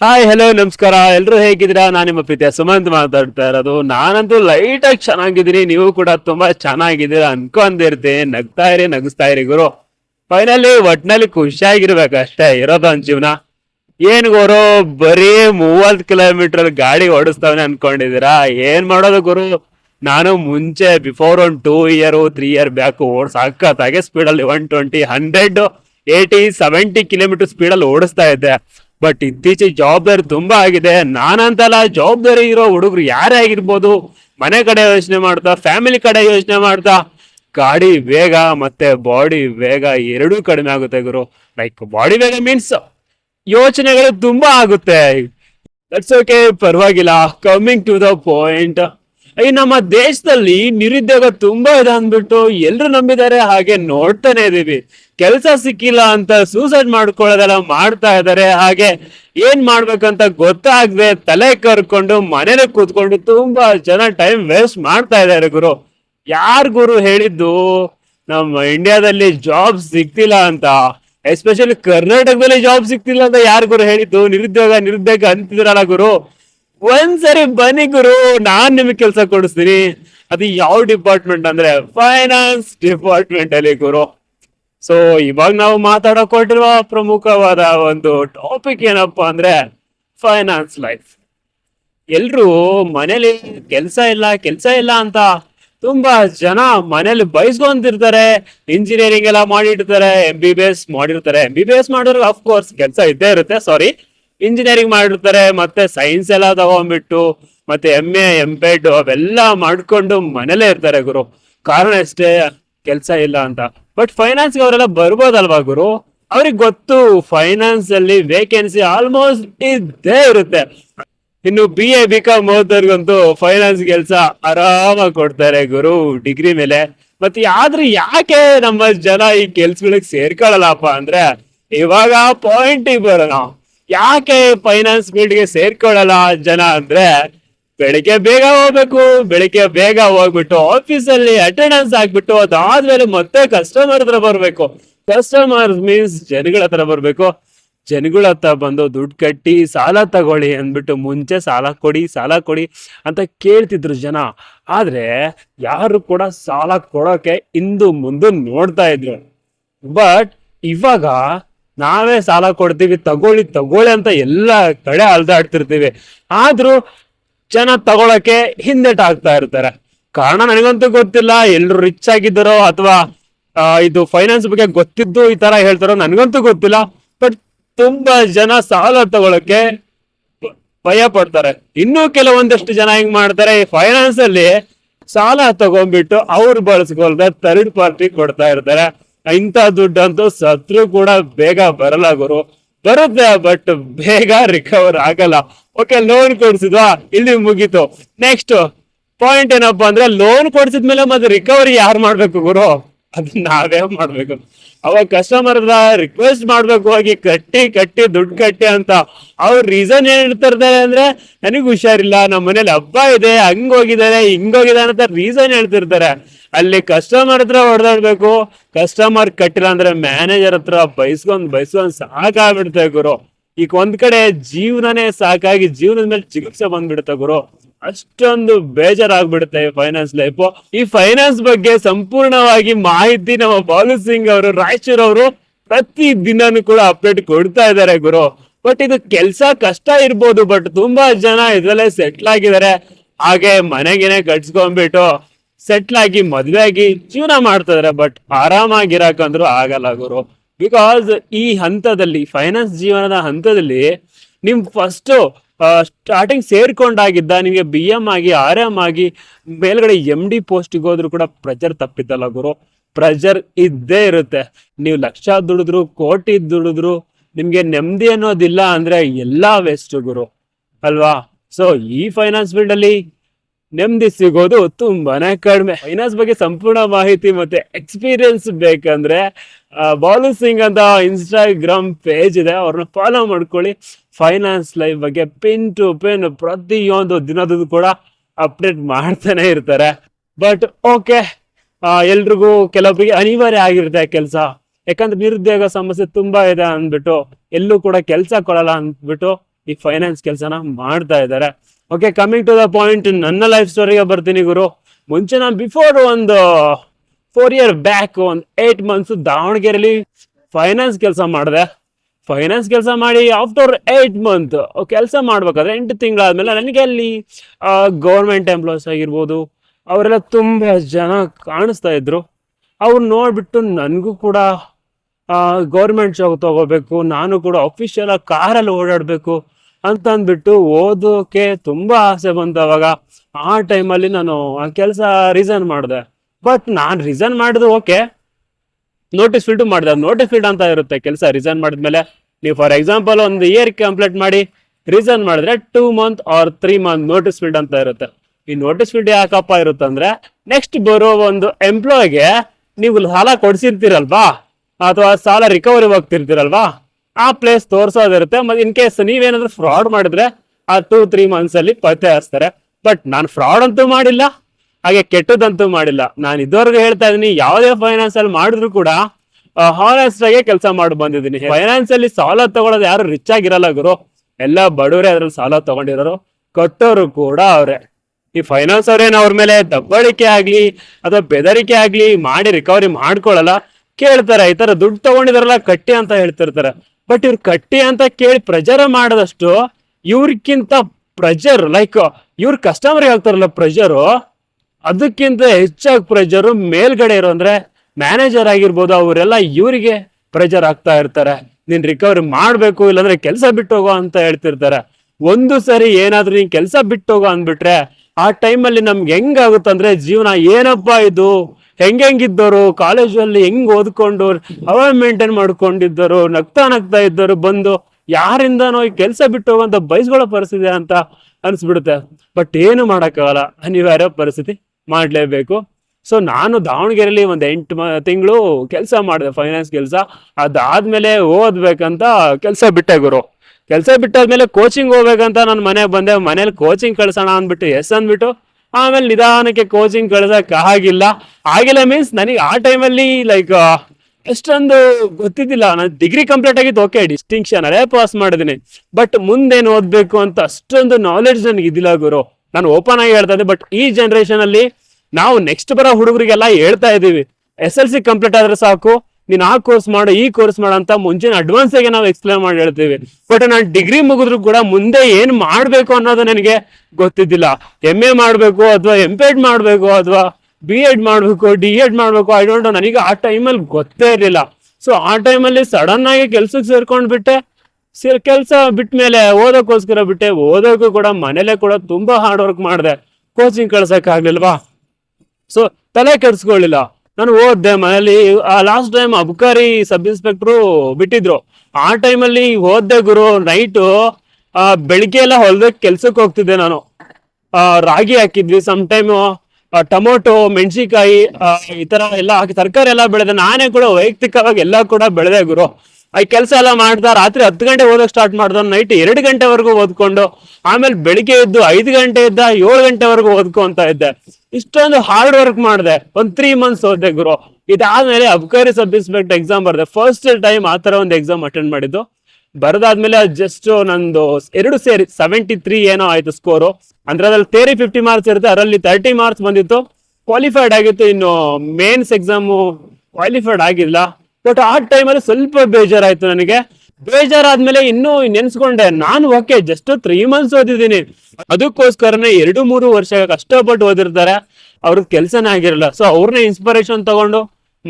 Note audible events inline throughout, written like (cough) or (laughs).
Hi hello ನಮಸ್ಕಾರ. ಎಲ್ಲರೂ ಹೇಗಿದ್ದೀರಾ? ನಾನು ನಿಮ್ಮ ಪ್ರೀತಿಯ ಸುಮಂತ್ ಮಾತಾಡ್ತಾ ಇರೋದು. ನಾನಂತೂ ಲೈಟ್ ಆಗಿ ಚೆನ್ನಾಗಿದ್ದೀನಿ. ನೀವು ಕೂಡ ತುಂಬಾ ಚೆನ್ನಾಗಿದ್ದೀರಾ ಅನ್ಕೊಂಡಿರ್ತೀನಿ ನಗ್ತಾ ಇರಿ, ನಗಿಸ್ತಾ ಇರಿ ಗುರು. ಫೈನಲಿ ಒಟ್ನಲ್ಲಿ ಖುಷಿಯಾಗಿರ್ಬೇಕು ಅಷ್ಟೇ. ಇರೋದು ಅನ್ ಜೀವನ. ಏನ್ ಗುರು? ಬರೀ ಮೂವತ್ ಕಿಲೋಮೀಟರ್ ಗಾಡಿ ಓಡಿಸ್ತಾವನೆ ಅನ್ಕೊಂಡಿದೀರಾ ಏನ್ ಮಾಡೋದು ಗುರು? ನಾನು ಮುಂಚೆ before one two year three year back ಓಡ್ ಸಖತ್ತಾಗೆ ಸ್ಪೀಡಲ್ಲಿ one twenty hundred eighty seventy kilometer ಸ್ಪೀಡಲ್ಲಿ ಓಡಿಸ್ತಾ ಇದ್ದೆ. ಬಟ್ ಇತ್ತೀಚೆಗೆ ಜವಾಬ್ದಾರಿ ತುಂಬಾ ಆಗಿದೆ. ನಾನಂತಲ್ಲ ಜವಾಬ್ದಾರಿ ಇರೋ ಹುಡುಗರು ಯಾರೇ ಆಗಿರ್ಬೋದು, ಮನೆ ಕಡೆ ಯೋಚನೆ ಮಾಡ್ತಾ ಫ್ಯಾಮಿಲಿ ಕಡೆ ಯೋಚನೆ ಮಾಡ್ತಾ, ಗಾಡಿ ವೇಗ ಮತ್ತೆ ಬಾಡಿ ವೇಗ ಎರಡೂ ಕಡಿಮೆ ಆಗುತ್ತೆ ಗುರು. ಲೈಕ್ ಬಾಡಿ ವೇಗ ಮೀನ್ಸ್ ಯೋಚನೆಗಳು ತುಂಬಾ ಆಗುತ್ತೆ. ಓಕೆ ಪರವಾಗಿಲ್ಲ. ಕಮಿಂಗ್ ಟು ದ ಪಾಯಿಂಟ್ ಈ ನಮ್ಮ ದೇಶದಲ್ಲಿ ನಿರುದ್ಯೋಗ ತುಂಬಾ ಇದೆ ಅಂದ್ಬಿಟ್ಟು ಎಲ್ರು ನಂಬಿದ್ದಾರೆ, ಹಾಗೆ ನೋಡ್ತಾನೆ ಇದೀವಿ. ಕೆಲಸ ಸಿಕ್ಕಿಲ್ಲ ಅಂತ ಸೂಸೈಡ್ ಮಾಡ್ಕೊಳ್ಳೋದೆಲ್ಲ ಮಾಡ್ತಾ ಇದಾರೆ ಹಾಗೆ ಏನ್ ಮಾಡ್ಬೇಕಂತ ಗೊತ್ತಾಗದೆ ತಲೆ ಕರ್ಕೊಂಡು ಮನೇಲಿ ಕೂತ್ಕೊಂಡು ತುಂಬಾ ಜನ ಟೈಮ್ ವೇಸ್ಟ್ ಮಾಡ್ತಾ ಇದಾರೆ ಗುರು. ಯಾರ್ ಗುರು ಹೇಳಿದ್ದು? ನಮ್ಮ ಇಂಡಿಯಾದಲ್ಲಿ ಜಾಬ್ ಸಿಗ್ತಿಲ್ಲ ಅಂತ. ಎಸ್ಪೆಷಲಿ ಕರ್ನಾಟಕದಲ್ಲಿ ಜಾಬ್ ಸಿಗ್ತಿಲ್ಲ ಅಂತ ಯಾರು ಗುರು ಹೇಳಿದ್ದು? ನಿರುದ್ಯೋಗ ನಿರುದ್ಯೋಗ ಅಂತಿದ್ರಲ್ಲ ಗುರು. ಒಂದ್ಸರಿ ಬನ್ನಿ ಗುರು, ನಾನ್ ನಿಮಗೆ ಕೆಲಸ ಕೊಡಿಸ್ತೀನಿ. ಅದು ಯಾವ ಡಿಪಾರ್ಟ್ಮೆಂಟ್ ಅಂದ್ರೆ ಫೈನಾನ್ಸ್ ಡಿಪಾರ್ಟ್ಮೆಂಟ್ ಅಲ್ಲಿ ಗುರು. ಸೊ ಇವಾಗ ನಾವು ಮಾತಾಡಕ್ ಹೊಟ್ಟಿರುವ ಪ್ರಮುಖವಾದ ಒಂದು ಟಾಪಿಕ್ ಏನಪ್ಪಾ ಅಂದ್ರೆ ಫೈನಾನ್ಸ್ ಲೈಫ್ ಎಲ್ರು ಮನೇಲಿ ಕೆಲ್ಸ ಇಲ್ಲ ಕೆಲ್ಸ ಇಲ್ಲ ಅಂತ ತುಂಬಾ ಜನ ಮನೇಲಿ ಬಯಸ್ಕೊಂತಿರ್ತಾರೆ ಇಂಜಿನಿಯರಿಂಗ್ ಎಲ್ಲ ಮಾಡಿರ್ತಾರೆ ಎಂ ಬಿ ಬಿ ಎಸ್ ಮಾಡಿರ್ತಾರೆ. ಎಂ ಬಿ ಬಿ ಎಸ್ ಮಾಡಿದ್ರೆ ಅಫ್ ಕೋರ್ಸ್ ಕೆಲಸ ಇದ್ದೇ ಇರುತ್ತೆ ಸಾರಿ ಇಂಜಿನಿಯರಿಂಗ್ ಮಾಡಿರ್ತಾರೆ, ಮತ್ತೆ ಸೈನ್ಸ್ ಎಲ್ಲ ತಗೊಂಡ್ಬಿಟ್ಟು, ಮತ್ತೆ ಎಂ ಎ ಎಂ ಪೆಡ್ ಅವೆಲ್ಲ ಮಾಡ್ಕೊಂಡು ಮನೇಲೇ ಇರ್ತಾರೆ ಗುರು. ಕಾರಣ ಅಷ್ಟೇ ಕೆಲಸ ಇಲ್ಲ ಅಂತ. ಬಟ್ ಫೈನಾನ್ಸ್ಗೆ ಅವರೆಲ್ಲ ಬರ್ಬೋದಲ್ವಾ ಗುರು? ಅವ್ರಿಗೆ ಗೊತ್ತು ಫೈನಾನ್ಸ್ ಅಲ್ಲಿ ವೇಕೆನ್ಸಿ ಆಲ್ಮೋಸ್ಟ್ ಇದ್ದೇ ಇರುತ್ತೆ. ಇನ್ನು ಬಿ ಎ ಬಿ ಕಾಮ್ ಓದೋರ್ಗಂತೂ ಫೈನಾನ್ಸ್ ಕೆಲಸ ಆರಾಮಾಗಿ ಕೊಡ್ತಾರೆ ಗುರು ಡಿಗ್ರಿ ಮೇಲೆ. ಮತ್ತೆ ಆದ್ರೆ ಯಾಕೆ ನಮ್ಮ ಜನ ಈ ಕೆಲ್ಸಗಳಿಗೆ ಸೇರ್ಕೊಳ್ಳಲ್ಲಪ್ಪ ಅಂದ್ರೆ, ಇವಾಗ ಪಾಯಿಂಟ್ ಬರೋಣ. ಯಾಕೆ ಫೈನಾನ್ಸ್ ಫೀಲ್ಡ್ಗೆ ಸೇರ್ಕೊಳ್ಳಲ್ಲ ಜನ ಅಂದ್ರೆ ಬೆಳಿಗ್ಗೆ ಬೇಗ ಹೋಗ್ಬೇಕು, ಬೆಳಿಗ್ಗೆ ಬೇಗ ಹೋಗ್ಬಿಟ್ಟು ಆಫೀಸಲ್ಲಿ ಅಟೆಂಡೆನ್ಸ್ ಹಾಕ್ಬಿಟ್ಟು ಅದಾದ್ಮೇಲೆ ಮತ್ತೆ ಕಸ್ಟಮರ್ ಹತ್ರ ಬರ್ಬೇಕು. ಕಸ್ಟಮರ್ ಮೀನ್ಸ್ ಜನಗಳ ಹತ್ರ ಬರ್ಬೇಕು. ಜನಗಳ ಹತ್ರ ಬಂದು ದುಡ್ಡು ಕಟ್ಟಿ ಸಾಲ ತಗೊಳ್ಳಿ ಅಂದ್ಬಿಟ್ಟು ಮುಂಚೆ ಸಾಲ ಕೊಡಿ ಸಾಲ ಕೊಡಿ ಅಂತ ಕೇಳ್ತಿದ್ರು ಜನ. ಆದ್ರೆ ಯಾರು ಕೂಡ ಸಾಲ ಕೊಡೋಕೆ ಇಂದು ಮುಂದೆ ನೋಡ್ತಾ ಇದ್ರು. ಬಟ್ ಇವಾಗ ನಾವೇ ಸಾಲ ಕೊಡ್ತೀವಿ, ತಗೊಳ್ಳಿ ತಗೊಳ್ಳಿ ಅಂತ ಎಲ್ಲ ಕಡೆ ಅಲ್ದಾಡ್ತಿರ್ತೀವಿ. ಆದ್ರೂ ಜನ ತಗೊಳಕ್ಕೆ ಹಿಂದೆಟ್ ಆಗ್ತಾ ಇರ್ತಾರೆ. ಕಾರಣ ನನಗಂತೂ ಗೊತ್ತಿಲ್ಲ, ಎಲ್ರು ರಿಚ್ ಆಗಿದ್ದಾರೋ ಅಥವಾ ಇದು ಫೈನಾನ್ಸ್ ಬಗ್ಗೆ ಗೊತ್ತಿದ್ದು ಈ ತರ ಹೇಳ್ತಾರೋ ನನಗಂತೂ ಗೊತ್ತಿಲ್ಲ. ಬಟ್ ತುಂಬಾ ಜನ ಸಾಲ ತಗೊಳಕ್ಕೆ ಭಯ ಪಡ್ತಾರೆ. ಇನ್ನೂ ಕೆಲವೊಂದಷ್ಟು ಜನ ಹೆಂಗ್ ಮಾಡ್ತಾರೆ, ಈ ಫೈನಾನ್ಸ್ ಅಲ್ಲಿ ಸಾಲ ತಗೊಂಡ್ಬಿಟ್ಟು ಅವ್ರು ಬಳಸ್ಕೊಳ್ದೆ ಥರ್ಡ್ ಪಾರ್ಟಿ ಕೊಡ್ತಾ ಇರ್ತಾರೆ. ಇಂಥ ದುಡ್ಡಂತೂ ಸತ್ರು ಕೂಡ ಬೇಗ ಬರಲ್ಲ ಗುರು. ಬರುತ್ತೆ ಬಟ್ ಬೇಗ ರಿಕವರ್ ಆಗಲ್ಲ. ಓಕೆ ಲೋನ್ ಕೊಡ್ಸಿದ್ವಾ? ಇಲ್ಲಿ ಮುಗೀತು. ನೆಕ್ಸ್ಟ್ ಪಾಯಿಂಟ್ ಏನಪ್ಪಾ ಅಂದ್ರೆ ಲೋನ್ ಕೊಡ್ಸಿದ್ಮೇಲೆ ಮತ್ತೆ ರಿಕವರಿ ಯಾರು ಮಾಡ್ಬೇಕು ಗುರು? ಅದನ್ನ ನಾವೇ ಮಾಡ್ಬೇಕು. ಅವಾಗ ಕಸ್ಟಮರ್ ರಿಕ್ವೆಸ್ಟ್ ಮಾಡ್ಬೇಕು, ಹೋಗಿ ಕಟ್ಟಿ ಕಟ್ಟಿ, ದುಡ್ಡು ಕಟ್ಟಿ ಅಂತ ಅವ್ರ ರೀಸನ್ ಏನ್ ಹೇಳ್ತಿರ್ತಾರೆ ಅಂದ್ರೆ, ನನಗ್ ಹುಷಾರಿಲ್ಲ ನಮ್ಮ ಮನೇಲಿ ಹಬ್ಬ ಇದೆ, ಹಂಗ್ ಹೋಗಿದ್ದಾರೆ ಹಿಂಗ್ ಹೋಗಿದ್ದಾರೆ ಅಂತ ರೀಸನ್ ಹೇಳ್ತಿರ್ತಾರೆ. ಅಲ್ಲಿ ಕಸ್ಟಮರ್ ಹತ್ರ ಹೊಡೆದಾಡ್ಬೇಕು ಕಸ್ಟಮರ್ ಕಟ್ಟಿಲ್ಲ ಅಂದ್ರೆ ಮ್ಯಾನೇಜರ್ ಹತ್ರ ಬೈಸ್ಕೊಂಡ್ ಬೈಸ್ಕೊಂಡ್ ಸಾಕಾಗ್ಬಿಡುತ್ತೆ ಗುರು. ಈಗ ಒಂದ್ ಕಡೆ ಜೀವನನೇ ಸಾಕಾಗಿ ಜೀವನದ ಮೇಲೆ ಚಿಕಿತ್ಸೆ ಬಂದ್ಬಿಡುತ್ತೆ ಗುರು. ಅಷ್ಟೊಂದು ಬೇಜಾರಾಗ್ಬಿಡುತ್ತೆ ಫೈನಾನ್ಸ್ ಲೈಫ್ ಈ ಫೈನಾನ್ಸ್ ಬಗ್ಗೆ ಸಂಪೂರ್ಣವಾಗಿ ಮಾಹಿತಿ ನಮ್ಮ ಬಾಲು ಸಿಂಗ್ ಅವರು, ರಾಯಚೂರ್ ಅವರು ಪ್ರತಿ ದಿನನೂ ಕೂಡ ಅಪ್ಡೇಟ್ ಕೊಡ್ತಾ ಇದ್ದಾರೆ ಗುರು. ಬಟ್ ಇದು ಕೆಲ್ಸ ಕಷ್ಟ ಇರ್ಬೋದು ಬಟ್ ತುಂಬಾ ಜನ ಇದ್ರಲ್ಲೇ ಸೆಟ್ಲ್ ಆಗಿದ್ದಾರೆ. ಹಾಗೆ ಮನೆಗೇನೆ ಕಟ್ಸ್ಕೊಂಡ್ಬಿಟ್ಟು ಸೆಟ್ಲ್ ಆಗಿ, ಮದ್ವೆ ಆಗಿ ಜೀವನ ಮಾಡ್ತಿದಾರೆ ಬಟ್ ಆರಾಮಾಗಿರಕಂದ್ರು ಆಗಲ್ಲ ಗುರು. ಬಿಕಾಸ್ ಈ ಹಂತದಲ್ಲಿ ಫೈನಾನ್ಸ್ ಜೀವನದ ಹಂತದಲ್ಲಿ ನಿಮ್ ಫಸ್ಟ್ ಸ್ಟಾರ್ಟಿಂಗ್ ಸೇರ್ಕೊಂಡಾಗಿದ್ದ, ನಿಮಗೆ ಬಿ ಎಂ ಆಗಿ ಆರ್ ಎಂ ಆಗಿ, ಮೇಲ್ಗಡೆ ಎಂ ಡಿ ಪೋಸ್ಟಿಗೆ ಹೋದ್ರು ಕೂಡ ಪ್ರೆಜರ್ ತಪ್ಪಿದ್ದಲ್ಲ ಗುರು. ಪ್ರೆಜರ್ ಇದ್ದೇ ಇರುತ್ತೆ. ನೀವು ಲಕ್ಷ ದುಡಿದ್ರು, ಕೋಟಿ ದುಡಿದ್ರು, ನಿಮಗೆ ನೆಮ್ಮದಿ ಅನ್ನೋದಿಲ್ಲ ಅಂದ್ರೆ ಎಲ್ಲ ವೇಸ್ಟ್ ಗುರು. ಅಲ್ವಾ? ಸೊ ಈ ಫೈನಾನ್ಸ್ ಫೀಲ್ಡ್ ಅಲ್ಲಿ ನೆಮ್ಮದಿ ಸಿಗೋದು ತುಂಬಾನೇ ಕಡಿಮೆ. ಫೈನಾನ್ಸ್ ಬಗ್ಗೆ ಸಂಪೂರ್ಣ ಮಾಹಿತಿ ಮತ್ತೆ ಎಕ್ಸ್ಪೀರಿಯನ್ಸ್ ಬೇಕಂದ್ರೆ ಬಾಲು ಸಿಂಗ್ ಅಂತ ಇನ್ಸ್ಟಾಗ್ರಾಮ್ ಪೇಜ್ ಇದೆ, ಅವ್ರನ್ನ ಫಾಲೋ ಮಾಡ್ಕೊಳ್ಳಿ. ಫೈನಾನ್ಸ್ ಲೈಫ್ ಬಗ್ಗೆ ಪಿನ್ ಟು ಪಿನ್ ಪ್ರತಿಯೊಂದು ದಿನದೂ ಕೂಡ ಅಪ್ಡೇಟ್ ಮಾಡ್ತಾನೆ ಇರ್ತಾರೆ. ಬಟ್ ಓಕೆ ಎಲ್ರಿಗೂ ಕೆಲವೊಬ್ಬರಿಗೆ ಅನಿವಾರ್ಯ ಆಗಿರುತ್ತೆ ಕೆಲಸ. ಯಾಕಂದ್ರೆ ನಿರುದ್ಯೋಗ ಸಮಸ್ಯೆ ತುಂಬಾ ಇದೆ ಅಂದ್ಬಿಟ್ಟು ಎಲ್ಲೂ ಕೂಡ ಕೆಲಸ ಕೊಡಲ್ಲ ಅಂದ್ಬಿಟ್ಟು ಈ ಫೈನಾನ್ಸ್ ಕೆಲಸನ ಮಾಡ್ತಾ ಇದ್ದಾರೆ. Okay coming to the point ನನ್ನ ಲೈಫ್ ಸ್ಟೋರಿಗೆ ಬರ್ತೀನಿ ಗುರು. ಮುಂಚೆ ನಾನು ಬಿಫೋರ್ ಒಂದು ಫೋರ್ ಇಯರ್ ಬ್ಯಾಕ್ ಒಂದು ಏಟ್ ಮಂತ್ಸ್ ದಾವಣಗೆರೆಯಲ್ಲಿ ಫೈನಾನ್ಸ್ ಕೆಲಸ ಮಾಡಿದೆ. ಫೈನಾನ್ಸ್ ಕೆಲಸ ಮಾಡಿ ಆಫ್ಟರ್ ಏಟ್ ಮಂತ್ ಕೆಲಸ ಮಾಡ್ಬೇಕಾದ್ರೆ ಎಂಟು ತಿಂಗಳಾದ್ಮೇಲೆ ನನಗೆ ಅಲ್ಲಿ ಗೌರ್ಮೆಂಟ್ ಎಂಪ್ಲಾಯ್ಸ್ ಆಗಿರ್ಬೋದು, ಅವರೆಲ್ಲ ತುಂಬ ಜನ ಕಾಣಿಸ್ತಾ ಇದ್ರು. ಅವ್ರು ನೋಡ್ಬಿಟ್ಟು ನನಗೂ ಕೂಡ ಗೌರ್ಮೆಂಟ್ ಜಾಬ್ ತಗೋಬೇಕು, ನಾನು ಕೂಡ ಅಫಿಷಿಯಲ್ ಆಗಿ ಕಾರಲ್ಲಿ ಓಡಾಡಬೇಕು ಅಂತ ಅಂದ್ಬಿಟ್ಟು ಓದೋಕೆ ತುಂಬ ಆಸೆ ಬಂತು ಅವಾಗ. ಆ ಟೈಮಲ್ಲಿ ನಾನು ಆ ಕೆಲಸ ರೀಸನ್ ಮಾಡಿದೆ. ಬಟ್ ನಾನು ರೀಸನ್ ಮಾಡಿದ್ರು ಓಕೆ ನೋಟಿಸ್ ಫೀಲ್ಡ್ ಮಾಡಿದೆ ನೋಟಿಸ್ ಫೀಲ್ಡ್ ಅಂತ ಇರುತ್ತೆ ಕೆಲಸ. ರಿಸೈನ್ ಮಾಡಿದ್ಮೇಲೆ ನೀವು ಫಾರ್ ಎಕ್ಸಾಂಪಲ್ ಒಂದು ಇಯರ್ ಕಂಪ್ಲೀಟ್ ಮಾಡಿ ರಿಸೈನ್ ಮಾಡಿದ್ರೆ two month or three month notice field ಅಂತ ಇರುತ್ತೆ. ಈ ನೋಟಿಸ್ ಫೀಲ್ಡ್ ಯಾಕಪ್ಪ ಇರುತ್ತಂದ್ರೆ ನೆಕ್ಸ್ಟ್ ಬರೋ ಒಂದು ಎಂಪ್ಲಾಯ್ಗೆ ನೀವು ಸಾಲ ಕೊಡಿಸಿರ್ತೀರಲ್ವಾ? ಅಥವಾ ಸಾಲ ರಿಕವರಿ ಹೋಗ್ತಿರ್ತೀರಲ್ವಾ? ಆ ಪ್ಲೇಸ್ ತೋರಿಸೋದಿರುತ್ತೆ ಮತ್ತೆ ಇನ್ ಕೇಸ್ ನೀವೇನಾದ್ರೂ ಫ್ರಾಡ್ ಮಾಡಿದ್ರೆ, ಆ ಟೂ ತ್ರೀ ಮಂತ್ಸ್ ಅಲ್ಲಿ ಪತ್ತೆ ಹಚ್ತಾರೆ. ಬಟ್ ನಾನು ಫ್ರಾಡ್ ಅಂತೂ ಮಾಡಿಲ್ಲ. ಹಾಗೆ ಕೆಟ್ಟದಂತೂ ಮಾಡಿಲ್ಲ. ನಾನು ಇದುವರೆಗೂ ಹೇಳ್ತಾ ಇದೀನಿ ಯಾವುದೇ ಫೈನಾನ್ಸ್ ಅಲ್ಲಿ ಮಾಡಿದ್ರು ಕೂಡ ಹಾನೆಸ್ಟ್ ಆಗಿ ಕೆಲಸ ಮಾಡಿ ಬಂದಿದ್ದೀನಿ. ಫೈನಾನ್ಸ್ ಅಲ್ಲಿ ಸಾಲ ತಗೊಳೋದು ಯಾರು ರಿಚ್ ಆಗಿರಲ್ಲ ಗುರು. ಎಲ್ಲ ಬಡವರೇ ಅದ್ರಲ್ಲಿ ಸಾಲ ತಗೊಂಡಿರೋರು. ಕಟ್ಟೋರು ಕೂಡ ಅವ್ರೆ. ಈ ಫೈನಾನ್ಸ್ ಅವ್ರೇನು ಅವ್ರ ಮೇಲೆ ದಬ್ಬಳಿಕೆ ಆಗ್ಲಿ, ಅಥವಾ ಬೆದರಿಕೆ ಆಗ್ಲಿ ಮಾಡಿ ರಿಕವರಿ ಮಾಡ್ಕೊಳ್ಳಲ್ಲ ಕೇಳ್ತಾರೆ, ಈ ತರ ದುಡ್ಡು ತಗೊಂಡಿದಾರಲ್ಲ, ಕಟ್ಟಿ ಅಂತ ಹೇಳ್ತಿರ್ತಾರೆ. ಬಟ್ ಇವ್ರು ಕಟ್ಟಿ ಅಂತ ಕೇಳಿ ಪ್ರೆಜರ್ ಮಾಡದಷ್ಟು ಇವ್ರಿಗಿಂತ ಪ್ರೆಜರ್ ಲೈಕ್ ಇವ್ರ ಕಸ್ಟಮರ್ ಆಗ್ತಾರಲ್ಲ ಪ್ರೆಜರು ಅದಕ್ಕಿಂತ ಹೆಚ್ಚಾಗಿ ಪ್ರೆಜರು ಮೇಲ್ಗಡೆ ಇರೋ ಅಂದ್ರೆ ಮ್ಯಾನೇಜರ್ ಆಗಿರ್ಬೋದು ಅವರೆಲ್ಲ ಇವರಿಗೆ ಪ್ರೆಜರ್ ಆಗ್ತಾ ಇರ್ತಾರೆ. ನೀನ್ ರಿಕವರಿ ಮಾಡ್ಬೇಕು, ಇಲ್ಲಾಂದ್ರೆ ಕೆಲಸ ಬಿಟ್ಟು ಹೋಗೋ ಅಂತ ಹೇಳ್ತಿರ್ತಾರೆ. ಒಂದು ಸರಿ ಏನಾದ್ರೂ ನೀನ್ ಕೆಲಸ ಬಿಟ್ಟು ಹೋಗೋ ಅಂದ್ಬಿಟ್ರೆ ಆ ಟೈಮಲ್ಲಿ ನಮ್ಗೆ ಹೆಂಗಾಗುತ್ತಂದ್ರೆ ಜೀವನ ಏನಪ್ಪಾ ಇದು? ಹೆಂಗ್ ಹೆಂಗಿದ್ದವರು ಕಾಲೇಜಲ್ಲಿ ಹೆಂಗ್ ಓದ್ಕೊಂಡು ಅವ ಮೇಂಟೈನ್ ಮಾಡ್ಕೊಂಡಿದ್ದರು, ನಗ್ತಾ ನಗ್ತಾ ಇದ್ದರು ಬಂದು ಯಾರಿಂದನೋ ಈ ಕೆಲಸ ಬಿಟ್ಟು ಹೋಗುವಂತ ಬಯಸ್ಕೊಳ್ಳೋ ಪರಿಸ್ಥಿತಿ ಅಂತ ಅನ್ಸ್ಬಿಡುತ್ತೆ. ಬಟ್ ಏನು ಮಾಡೋಕ್ಕಾಗಲ್ಲ. ಅನಿವಾರ್ಯ ಪರಿಸ್ಥಿತಿ. ಮಾಡ್ಲೇಬೇಕು. ಸೊ ನಾನು ದಾವಣಗೆರೆಯಲ್ಲಿ ಒಂದು ಎಂಟು ತಿಂಗಳು ಕೆಲಸ ಮಾಡಿದೆ ಫೈನಾನ್ಸ್ ಕೆಲಸ. ಅದಾದ್ಮೇಲೆ ಓದ್ಬೇಕಂತ ಕೆಲಸ ಬಿಟ್ಟೆ ಗುರು. ಕೆಲಸ ಬಿಟ್ಟಾದ್ಮೇಲೆ ಕೋಚಿಂಗ್ ಹೋಗ್ಬೇಕಂತ ನಾನು ಮನೆಗೆ ಬಂದೆ. ಮನೇಲಿ ಕೋಚಿಂಗ್ ಕಳ್ಸೋಣ ಅಂದ್ಬಿಟ್ಟು ಎಸ್ ಅಂದ್ಬಿಟ್ಟು, ಆಮೇಲೆ ನಿಧಾನಕ್ಕೆ ಕೋಚಿಂಗ್ ಕಳ್ಸಕ್ ಆಗಿಲ್ಲ. ಆಗಿಲ್ಲ ಮೀನ್ಸ್ ನನಗೆ ಆ ಟೈಮಲ್ಲಿ ಲೈಕ್ ಎಷ್ಟೊಂದು ಗೊತ್ತಿದ್ದಿಲ್ಲ. ನಾನು ಡಿಗ್ರಿ ಕಂಪ್ಲೀಟ್ ಆಗಿದ್ದು ಓಕೆ ಡಿಸ್ಟಿಂಕ್ಷನ್ ಅದೇ ಪಾಸ್ ಮಾಡಿದ್ದೀನಿ ಬಟ್ ಮುಂದೇನು ಓದ್ಬೇಕು ಅಂತ ಅಷ್ಟೊಂದು ನಾಲೆಡ್ಜ್ ನನಗೆ ಇದ್ದಿಲ್ಲ ಗುರು. ನಾನು ಓಪನ್ ಆಗಿ ಹೇಳ್ತಾ ಇದ್ದೆ ಬಟ್ ಈ ಜನರೇಷನ್ ಅಲ್ಲಿ ನಾವು ನೆಕ್ಸ್ಟ್ ಬರೋ ಹುಡುಗರಿಗೆಲ್ಲ ಹೇಳ್ತಾ ಇದೀವಿ ಎಸ್ ಎಲ್ ಸಿ ಕಂಪ್ಲೀಟ್ ಆದ್ರೆ ಸಾಕು, ನೀನ್ ಆ ಕೋರ್ಸ್ ಮಾಡು, ಈ ಕೋರ್ಸ್ ಮಾಡು ಅಂತ ಮುಂಚೆ ಅಡ್ವಾನ್ಸ್ ಆಗಿ ನಾವು ಎಕ್ಸ್ಪ್ಲೇನ್ ಮಾಡಿ ಹೇಳ್ತೀವಿ. ಬಟ್ ನಾನು ಡಿಗ್ರಿ ಮುಗಿದ್ರು ಕೂಡ ಮುಂದೆ ಏನ್ ಮಾಡ್ಬೇಕು ಅನ್ನೋದು ನನಗೆ ಗೊತ್ತಿದ್ದಿಲ್ಲ. ಎಂ ಎ ಮಾಡ್ಬೇಕು ಅಥವಾ ಎಂ ಎಡ್ ಮಾಡ್ಬೇಕು ಅಥವಾ ಬಿ ಎಡ್ ಮಾಡ್ಬೇಕು ಡಿ ಎಡ್ ಮಾಡ್ಬೇಕು ಐ ಡೋಂಟ್ ನನಗೆ ಆ ಟೈಮಲ್ಲಿ ಗೊತ್ತೇ ಇರಲಿಲ್ಲ. ಸೊ ಆ ಟೈಮಲ್ಲಿ ಸಡನ್ ಆಗಿ ಕೆಲ್ಸಕ್ಕೆ ಸೇರ್ಕೊಂಡ್ಬಿಟ್ಟೆ ಸೇರ್ ಕೆಲಸ ಬಿಟ್ಮೇಲೆ ಓದೋಕ್ಕೋಸ್ಕರ ಬಿಟ್ಟೆ ಓದೋಕ್ಕೂ ಕೂಡ ಮನೇಲೆ ಕೂಡ ತುಂಬಾ ಹಾರ್ಡ್ ವರ್ಕ್ ಮಾಡಿದೆ. ಕೋಚಿಂಗ್ ಕಳ್ಸಕ್ ಆಗ್ಲಿಲ್ವಾ? ಸೊ ತಲೆ ಕೆಡ್ಸ್ಕೊಳ್ಳಿಲ್ಲ. ನಾನು ಓದ್ದೆ ಮನೇಲಿ ಲಾಸ್ಟ್ ಟೈಮ್ ಅಬ್ಕಾರಿ ಸಬ್ ಇನ್ಸ್ಪೆಕ್ಟ್ರು ಬಿಟ್ಟಿದ್ರು. ಆ ಟೈಮಲ್ಲಿ ಓದ್ದೆ ಗುರು ನೈಟು ಬೆಳಿಗ್ಗೆ ಎಲ್ಲ ಹೊಲ್ದಕ್ಕೆ ಕೆಲ್ಸಕ್ಕೆ ಹೋಗ್ತಿದ್ದೆ ನಾನು. ಆ, ರಾಗಿ ಹಾಕಿದ್ವಿ ಸಮ್ ಟೈಮ್ ಟೊಮೊಟೊ ಮೆಣಸಿಕಾಯಿ ಈ ತರ ಎಲ್ಲ ಹಾಕಿ ತರಕಾರಿ ಎಲ್ಲ ಬೆಳೆದೆ. ನಾನೇ ಕೂಡ ವೈಯಕ್ತಿಕವಾಗಿ ಎಲ್ಲ ಕೂಡ ಬೆಳೆದೆ ಗುರು. ಆ ಕೆಲಸ ಎಲ್ಲ ಮಾಡ್ತಾ ರಾತ್ರಿ ಹತ್ತು ಗಂಟೆ ಓದೋಕೆ ಸ್ಟಾರ್ಟ್ ಮಾಡ್ದ ನೈಟ್ ಎರಡು ಗಂಟೆವರೆಗೂ ಓದ್ಕೊಂಡು, ಆಮೇಲೆ ಬೆಳಿಗ್ಗೆ ಇದ್ದು ಐದು ಗಂಟೆ ಇದ್ದ ಏಳು ಗಂಟೆವರೆಗೂ ಓದ್ಕೊಂತ ಇದ್ದೆ. ಇಷ್ಟೊಂದು ಹಾರ್ಡ್ ವರ್ಕ್ ಮಾಡಿದೆ. ಒಂದ್ ತ್ರೀ ಮಂತ್ಸ್ ಓದ್ದೆ ಗುರು. ಇದಾದ್ಮೇಲೆ ಅಬ್ಕಾರಿ ಸಬ್ ಇನ್ಸ್ಪೆಕ್ಟರ್ ಎಕ್ಸಾಮ್ ಬರ್ದೆ. ಫಸ್ಟ್ ಟೈಮ್ ಆ ತರ ಒಂದು ಎಕ್ಸಾಮ್ ಅಟೆಂಡ್ ಮಾಡಿದ್ದು. ಬರದಾದ್ಮೇಲೆ ಜಸ್ಟ್ ನಂದು ಎರಡು ಸೇರಿ ಸೆವೆಂಟಿ ತ್ರೀ ಏನೋ ಆಯ್ತು ಸ್ಕೋರು ಅಂದ್ರೆ ಅದ್ರಲ್ಲಿ ತೇರಿ ಫಿಫ್ಟಿ ಮಾರ್ಕ್ಸ್ ಇರುತ್ತೆ. ಅದರಲ್ಲಿ ತರ್ಟಿ ಮಾರ್ಕ್ಸ್ ಬಂದಿತ್ತು. ಕ್ವಾಲಿಫೈಡ್ ಆಗಿತ್ತು. ಇನ್ನು ಮೇನ್ಸ್ ಎಕ್ಸಾಮು ಕ್ವಾಲಿಫೈಡ್ ಆಗಿಲ್ಲ. ಬಟ್ ಆ ಟೈಮಲ್ಲಿ ಸ್ವಲ್ಪ ಬೇಜಾರಾಯ್ತು ನನಗೆ. ಬೇಜಾರಾದ್ಮೇಲೆ ಇನ್ನೂ ನೆನ್ಸ್ಕೊಂಡೆ, ನಾನು ಓಕೆ ಜಸ್ಟ್ ತ್ರೀ ಮಂತ್ಸ್ ಓದಿದ್ದೀನಿ. ಅದಕ್ಕೋಸ್ಕರನೇ ಎರಡು ಮೂರು ವರ್ಷ ಕಷ್ಟಪಟ್ಟು ಓದಿರ್ತಾರೆ. ಅವ್ರಿಗೆ ಕೆಲಸನೇ ಆಗಿರಲ್ಲ. ಸೊ ಅವ್ರನ್ನ ಇನ್ಸ್ಪಿರೇಷನ್ ತಗೊಂಡು